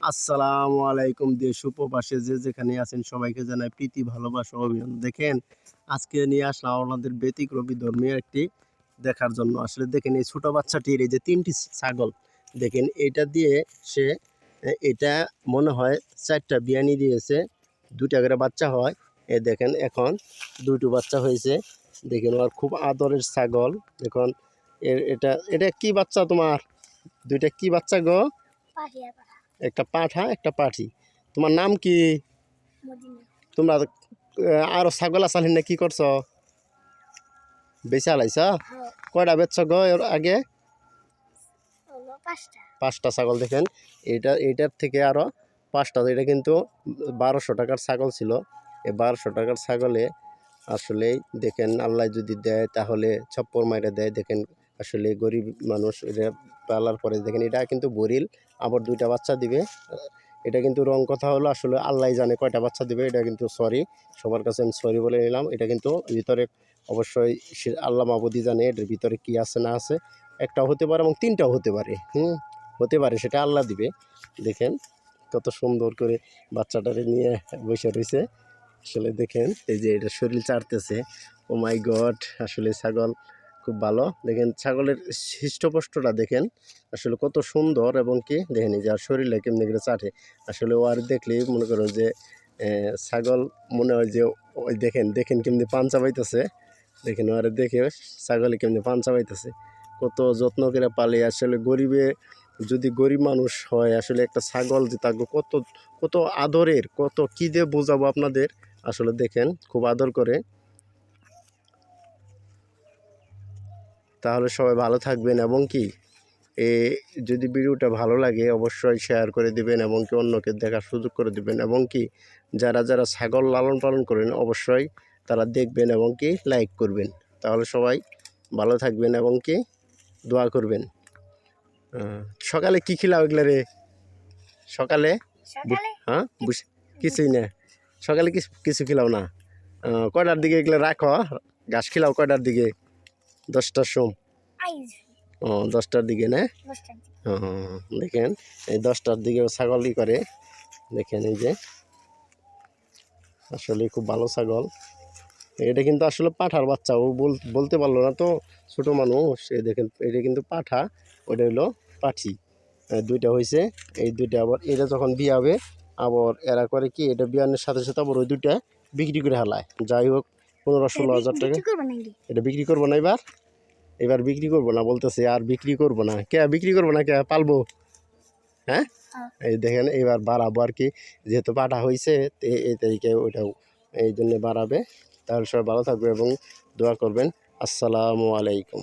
আসসালামু আলাইকুম দেশ উপবাসে যে যেখানে আছেন সবাইকে জানাই প্রীতি, ভালোবাসা, অভিনন্দন। দেখেন, আজকে নিয়ে আসলাম আপনাদের ব্যতিক্রমী ধর্মীয় একটি দেখার জন্য। আসলে দেখেন, এই ছোট বাচ্চাটির এই যে তিনটি ছাগল, দেখেন, এটা দিয়ে সে, এটা মনে হয় চারটা বিয়ানি দিয়েছে দুটা করে বাচ্চা হয়। এ দেখেন, এখন দুটো বাচ্চা হয়েছে। দেখেন, ওর খুব আদরের ছাগল। এখন এটা এটা কি বাচ্চা তোমার? দুইটা কি বাচ্চা গো? একটা পাঠা একটা পাঠি তোমার নাম কি? তোমরা আরও ছাগল আসালেন না কি করছ? বেচা লাইছ? হ্যাঁ। কয়টা বেচছ গো এর আগে? পাঁচটা। ছাগল দেখেন। এইটা এইটার থেকে আরও পাঁচটা। এটা কিন্তু বারোশো টাকার ছাগল ছিল। এই বারোশো টাকার ছাগলে আসলেই দেখেন আল্লাহ যদি দেয় তাহলে ছপ্পর মাইরে দেয়। দেখেন আসলে গরিব মানুষ এটা পালার পরে দেখেন, এটা কিন্তু বরিল, আবার দুইটা বাচ্চা দিবে। এটা কিন্তু রং কথা হলো, আসলে আল্লাহ জানে কয়টা বাচ্চা দিবে, এটা কিন্তু সরি সবার কাছে আমি সরি বলে নিলাম। এটা কিন্তু ভিতরে অবশ্যই আল্লাহ মাবুদি জানে এটার ভিতরে কি আছে না আছে। একটাও হতে পারে এবং তিনটাও হতে পারে, হুম? হতে পারে, সেটা আল্লাহ দিবে। দেখেন কত সুন্দর করে বাচ্চাটারে নিয়ে বসে রয়েছে আসলে দেখেন, এই যে এটা শরীর চাড়তেছে। ও মাই গড আসলে ছাগল খুব ভালো। দেখেন ছাগলের হৃষ্টপুষ্টটা দেখেন, আসলে কত সুন্দর এবং কি, দেখেন যে আর শরীরে কেমনি করে চাটে। আসলে ও আর দেখলেই মনে করো যে ছাগল মনে হয় যে, ওই দেখেন দেখেন কেমনি পান চাবাইতেছে দেখেন আর দেখে ছাগলে কেমনি পান চাবাইতেছে কত যত্ন করে পালে। আসলে গরিবে, যদি গরিব মানুষ হয়, আসলে একটা ছাগল যে তাকে কত কত আদরের, কত কী দিয়ে বোঝাবো আপনাদের? আসলে দেখেন, খুব আদর করে। তাহলে সবাই ভালো থাকবেন এবং কি এ যদি ভিডিওটা ভালো লাগে অবশ্যই শেয়ার করে দিবেন এবং কি অন্যকে দেখার সুযোগ করে দিবেন এবং কি যারা যারা ছাগল লালন পালন করেন অবশ্যই তারা দেখবেন এবং কি লাইক করবেন। তাহলে সবাই ভালো থাকবেন এবং কি দোয়া করবেন। সকালে কি খিলাও এগুলো রে? সকালে? হ্যাঁ? বুঝ কিছুই না। সকালে কিছু কিছু খিলাও না। কয়টার দিকে এগুলো রাখো? ঘাস খিলাও কয়টার দিকে? দশটার সময় ও দশটার দিকে না? দেখেন এই দশটার দিকে ছাগলই করে। দেখেন এই যে। আসলে খুব ভালো ছাগল। এটা কিন্তু আসলে পাঠার বাচ্চা ও বল- বলতে পারল না তো ছোট মানুষ। এই দেখেন এটা কিন্তু পাঠা ওটা হলো পাঠি। দুইটা হয়েছে এই দুইটা আবার এটা যখন বিয়ে হবে আবার এরা করে কি এটা বিয়ানের সাথে সাথে আবার ওই দুইটা বিক্রি করে হালায়। যাই হোক পনেরো ষোলো হাজার টাকা। এটা বিক্রি করব না এবার? এবার বিক্রি করব না বলতেছে আর বিক্রি করব না। কে বিক্রি করব না কে? পালবো। হ্যাঁ। এই দেখেন এবার বাড়াবো আর কি। যেহেতু পাঠা হয়েছে এই- এই তারিখে ওইটাও এই জন্য বাড়াবে। তাহলে সবাই ভালো থাকবে এবং দোয়া করবেন। আসসালামু আলাইকুম।